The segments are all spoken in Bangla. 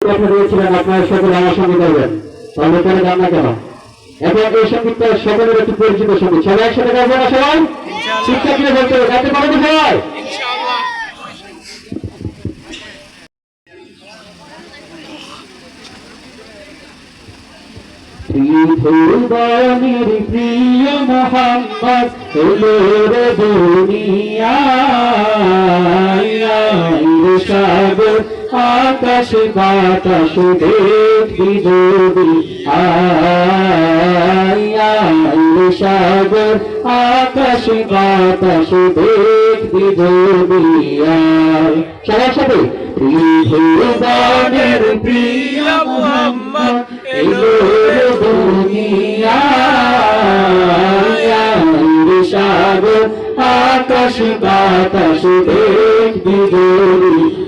কথা দিয়েছিলেন আপনারা সকলে আমার সঙ্গে গাইবেন তাহলে কেন গান না কেন? এখন এই সঙ্গীতটা সকলের একটি পরিচিত সংগীত সবাই একসাথে গাইবো না সবাই? শিক্ষার্থীরা বলতে হবে গাইতে পারবে সবাই? ত্রিভুবনের প্রিয় মোহাম্মদ এলো রে দুনিয়ায়। সাগর, আকাশ, বাতাস দেখবি যদি আয় সাগর, আকাশ, বাতাস দেখবি যদি সবার সাথে ত্রিভুবনের প্রিয় মোহাম্মদ, এলো রে সাগর, আকাশ, বাতাস দেখবি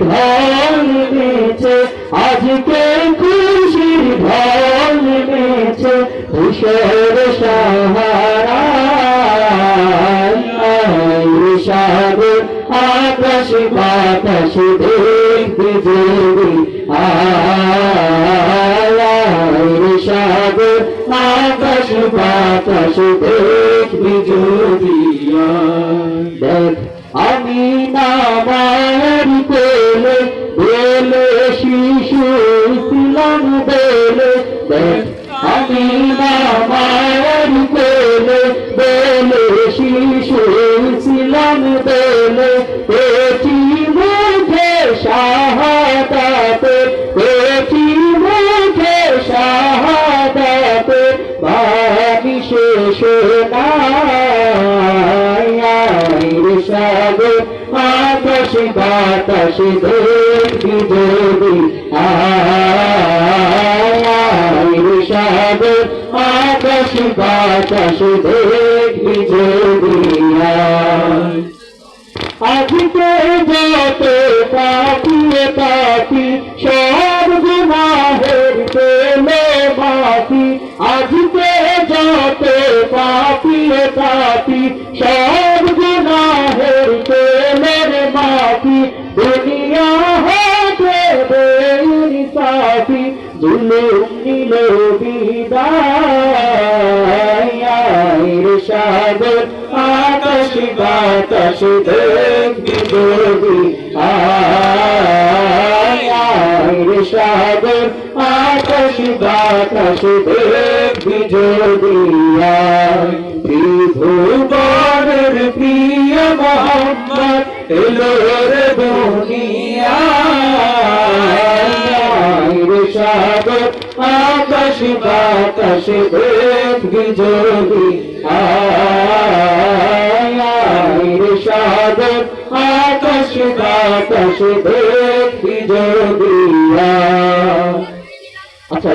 ঢল নেছে আজকে খুশির ঢল নেছে ধূসর সাহারা সাগর, আকাশ বাতাস দেখবে যদি আয় সাগর, আকাশ বাতাস দেখবে যদি দেখ, আমি নামার পেলে নামার পেলে বেলে, শিশু ছিলাম বেলে পেটি মুখে শাহাদাতে পেটি মুখে শাহাদাতে, বাকি শেষ নাই। সাগর, আকাশ বাতাস দেখবি বাতাস যদি আয় আজকে যত পাপিয়ে পাপি সব গুনাহের পেলে বাপি আজকে যত পাপিয়ে পাপি সব গুনাহের পেলে বাপি দুনিয়া হতে বেইনসাফি জুলুম নিল আকাশ বাতাস দেখবি যদি আয় সাগর, আকাশ বাতাস দেখবি যদি আয় ত্রিভুবনের প্রিয় মোহাম্মদ এলো রে দুনিয়ায় সাগর, আকাশ বাতাস দেখবি যদি আয় আকাশ বাতাস দেখি যদি। আচ্ছা